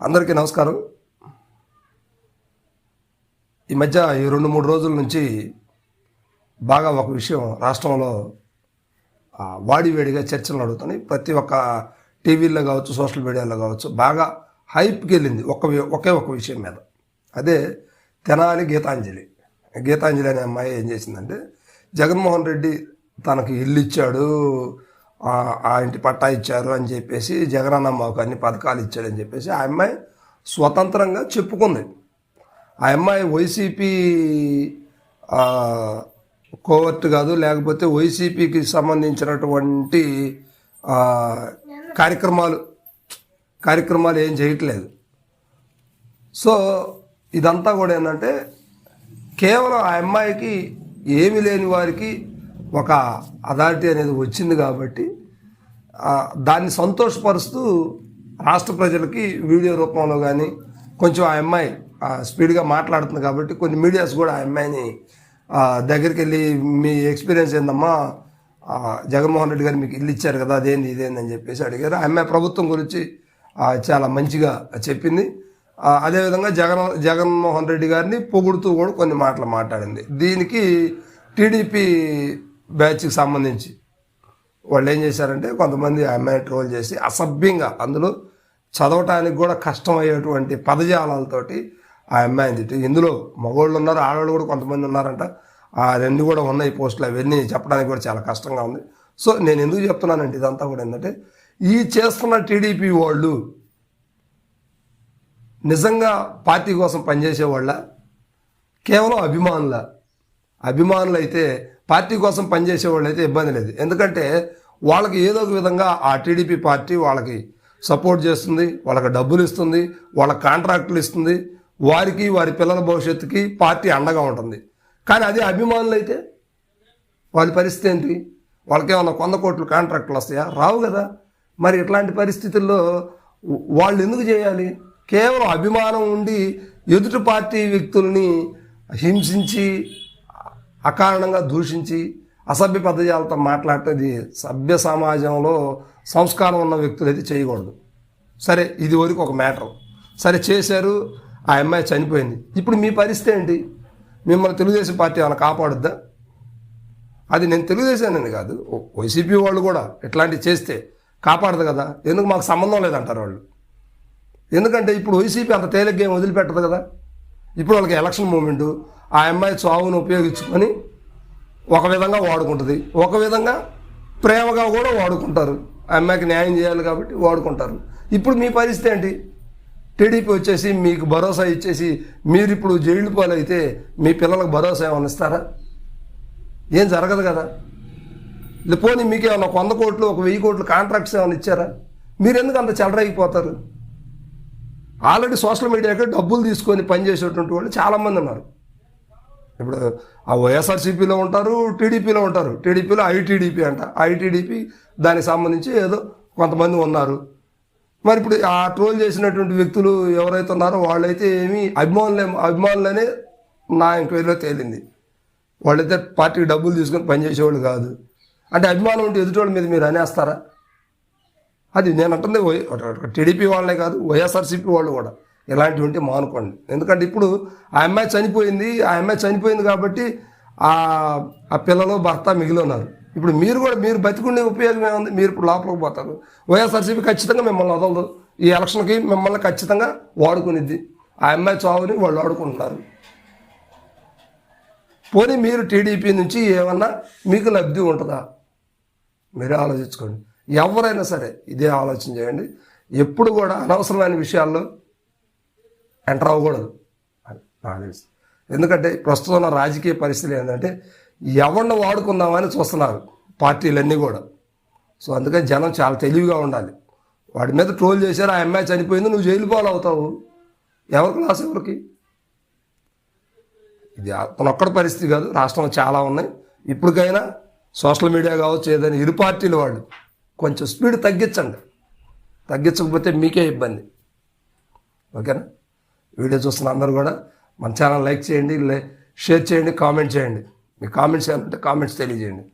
అందరికీ నమస్కారం. ఈ మధ్య ఈ రెండు మూడు రోజుల నుంచి బాగా ఒక విషయం రాష్ట్రంలో వాడివేడిగా చర్చలు నడుగుతున్నాయి. ప్రతి ఒక్క టీవీల్లో కావచ్చు సోషల్ మీడియాలో కావచ్చు బాగా హైప్కి వెళ్ళింది ఒక ఒకే ఒక విషయం మీద. అదే తెనాలి గీతాంజలి. గీతాంజలి అనే అమ్మాయి ఏం చేసిందంటే జగన్మోహన్ రెడ్డి తనకి ఇల్లు ఇచ్చాడు ఆ ఇంటి పట్టా ఇచ్చారు అని చెప్పేసి జగనన్న మాకు అన్ని పథకాలు ఇచ్చాడని చెప్పేసి ఆ అమ్మాయి స్వతంత్రంగా చెప్పుకుంది. ఆ అమ్మాయి వైసీపీ కోవర్ట్ కాదు లేకపోతే వైసీపీకి సంబంధించినటువంటి కార్యక్రమాలు కార్యక్రమాలు ఏం చేయట్లేదు. సో ఇదంతా కూడా ఏంటంటే కేవలం ఆ అమ్మాయికి ఏమి లేని వారికి ఒక అథారిటీ అనేది వచ్చింది కాబట్టి దాన్ని సంతోషపరుస్తూ రాష్ట్ర ప్రజలకి వీడియో రూపంలో కానీ కొంచెం ఆ అమ్మాయి ఆ, స్పీడ్గా మాట్లాడుతుంది కాబట్టి కొన్ని మీడియాస్ కూడా ఆ అమ్మాయిని దగ్గరికి వెళ్ళి మీ ఎక్స్పీరియన్స్ ఏందమ్మా? జగన్మోహన్ రెడ్డి గారు మీకు ఇల్లు ఇచ్చారు కదా అదేంది ఇదేంది అని చెప్పేసి అడిగారు. ఆ అమ్మాయి ప్రభుత్వం గురించి చాలా మంచిగా చెప్పింది. అదేవిధంగా జగన్ జగన్మోహన్ రెడ్డి గారిని పొగుడుతూ కూడా కొన్ని మాటలు మాట్లాడింది. దీనికి టీడీపీ బ్యాచ్కి సంబంధించి వాళ్ళు ఏం చేశారంటే కొంతమంది ఆ అమ్మాయిని ట్రోల్ చేసి అసభ్యంగా అందులో చదవటానికి కూడా కష్టమయ్యేటువంటి పదజాలాలతోటి ఆ అమ్మాయిని తిట్టి ఇందులో మగవాళ్ళు ఉన్నారు ఆడవాళ్ళు కూడా కొంతమంది ఉన్నారంట. ఆ రెండు కూడా ఉన్నాయి పోస్టులు అవన్నీ చెప్పడానికి కూడా చాలా కష్టంగా ఉంది. సో నేను ఎందుకు చెప్తున్నానంటే ఇదంతా కూడా ఏంటంటే ఈ చేస్తున్న టీడీపీ వాళ్ళు నిజంగా పార్టీ కోసం పనిచేసే వాళ్ళ కేవలం అభిమానుల అభిమానులు అయితే పార్టీ కోసం పనిచేసే వాళ్ళు అయితే ఇబ్బంది లేదు. ఎందుకంటే వాళ్ళకి ఏదో ఒక విధంగా ఆ టీడీపీ పార్టీ వాళ్ళకి సపోర్ట్ చేస్తుంది వాళ్ళకి డబ్బులు ఇస్తుంది వాళ్ళ కాంట్రాక్టులు ఇస్తుంది వారికి వారి పిల్లల భవిష్యత్తుకి పార్టీ అండగా ఉంటుంది. కానీ అదే అభిమానులు అయితే వాళ్ళ పరిస్థితి ఏంటి? వాళ్ళకేమన్నా వంద కోట్లు కాంట్రాక్టులు వస్తాయా? రావు కదా. మరి ఇట్లాంటి పరిస్థితుల్లో వాళ్ళు ఎందుకు చేయాలి? కేవలం అభిమానం ఉండి ఎదుటి పార్టీ వ్యక్తుల్ని హింసించి అకారణంగా దూషించి అసభ్య పదజాలతో మాట్లాడేది సభ్య సమాజంలో సంస్కారం ఉన్న వ్యక్తులు అయితే చేయకూడదు. సరే ఇది వరకు ఒక మ్యాటర్. సరే చేశారు ఆ అమ్మాయి చనిపోయింది. ఇప్పుడు మీ పరిస్థితి ఏంటి? మిమ్మల్ని తెలుగుదేశం పార్టీ ఏమైనా కాపాడుద్దా? అది నేను తెలుగుదేశానని కాదు వైసీపీ వాళ్ళు కూడా ఇట్లాంటివి చేస్తే కాపాడదు కదా? ఎందుకు మాకు సంబంధం లేదంటారు వాళ్ళు? ఎందుకంటే ఇప్పుడు వైసీపీ అంత తేలిగ్గా ఏం వదిలిపెట్టదు కదా? ఇప్పుడు వాళ్ళకి ఎలక్షన్ మూమెంటు ఆ అమ్మాయి చావును ఉపయోగించుకొని ఒక విధంగా వాడుకుంటుంది. ఒక విధంగా ప్రేమగా కూడా వాడుకుంటారు. ఆ అమ్మాయికి న్యాయం చేయాలి కాబట్టి వాడుకుంటారు. ఇప్పుడు మీ పరిస్థితి ఏంటి? టీడీపీ వచ్చేసి మీకు భరోసా ఇచ్చేసి మీరు ఇప్పుడు జైలు పాలైతే మీ పిల్లలకు భరోసా ఏమైనా ఇస్తారా? ఏం జరగదు కదా. పోనీ మీకు ఏమైనా ఒక వంద కోట్లు ఒక వెయ్యి కోట్లు కాంట్రాక్ట్స్ ఏమైనా ఇచ్చారా? మీరు ఎందుకు అంత చెలరైపోతారు ఆల్రెడీ సోషల్ మీడియాకి డబ్బులు తీసుకొని పనిచేసేటువంటి వాళ్ళు చాలామంది ఉన్నారు. ఇప్పుడు ఆ వైఎస్ఆర్సీపీలో ఉంటారు టీడీపీలో ఉంటారు. టీడీపీలో ఐటీడీపీ అంట. ఐటీడీపీ దానికి సంబంధించి ఏదో కొంతమంది ఉన్నారు. మరి ఇప్పుడు ఆ ట్రోల్ చేసినటువంటి వ్యక్తులు ఎవరైతే ఉన్నారో వాళ్ళైతే ఏమీ అభిమానులే అభిమానులనే నా ఎంక్వైరీలో తేలింది. వాళ్ళైతే పార్టీకి డబ్బులు తీసుకొని పనిచేసేవాళ్ళు కాదు. అంటే అభిమానం ఉంటే ఎదుటి మీద మీరు అనేస్తారా? అది నేను అంటుంది టీడీపీ వాళ్ళే కాదు వైఎస్ఆర్సీపీ వాళ్ళు కూడా. ఇలాంటివి ఉంటే మానుకోండి. ఎందుకంటే ఇప్పుడు ఆ అమ్మాయి చనిపోయింది ఆ అమ్మాయి చనిపోయింది కాబట్టి ఆ ఆ పిల్లలు భర్త మిగిలి ఉన్నారు. ఇప్పుడు మీరు కూడా మీరు బతికుండే ఉపయోగం ఏముంది? మీరు ఇప్పుడు లోపలికి పోతారు. వైఎస్ఆర్సీపీ ఖచ్చితంగా మిమ్మల్ని వదలదు. ఈ ఎలక్షన్కి మిమ్మల్ని ఖచ్చితంగా వాడుకునిద్ది. ఆ అమ్మాయి చావుని వాళ్ళు వాడుకుంటున్నారు. పోనీ మీరు టీడీపీ నుంచి ఏమన్నా మీకు లబ్ధి ఉంటుందా? మీరే ఆలోచించుకోండి. ఎవరైనా సరే ఇదే ఆలోచన చేయండి. ఎప్పుడు కూడా అనవసరమైన విషయాల్లో ఎంటర్ అవ్వకూడదు. అని నాకు తెలుసు. ఎందుకంటే ప్రస్తుతం ఉన్న రాజకీయ పరిస్థితులు ఏంటంటే ఎవరిని వాడుకుందామని చూస్తున్నారు పార్టీలన్నీ కూడా. సో అందుకని జనం చాలా తెలివిగా ఉండాలి. వాడి మీద ట్రోల్ చేశారు ఆ అమ్మాయి చనిపోయింది నువ్వు జైలు పాలు అవుతావు. ఎవరికి లాస్ ఎవరికి? ఇది అతనొక్కడి పరిస్థితి కాదు రాష్ట్రంలో చాలా ఉన్నాయి. ఇప్పటికైనా సోషల్ మీడియా కావచ్చు ఏదైనా ఇరు పార్టీల వాళ్ళు కొంచెం స్పీడ్ తగ్గించండి. తగ్గించకపోతే మీకే ఇబ్బంది. ఓకేనా? వీడియో చూస్తున్న అందరూ కూడా మన ఛానల్ లైక్ చేయండి షేర్ చేయండి కామెంట్ చేయండి. మీ కామెంట్స్ ఏమంటే కామెంట్స్ తెలియజేయండి.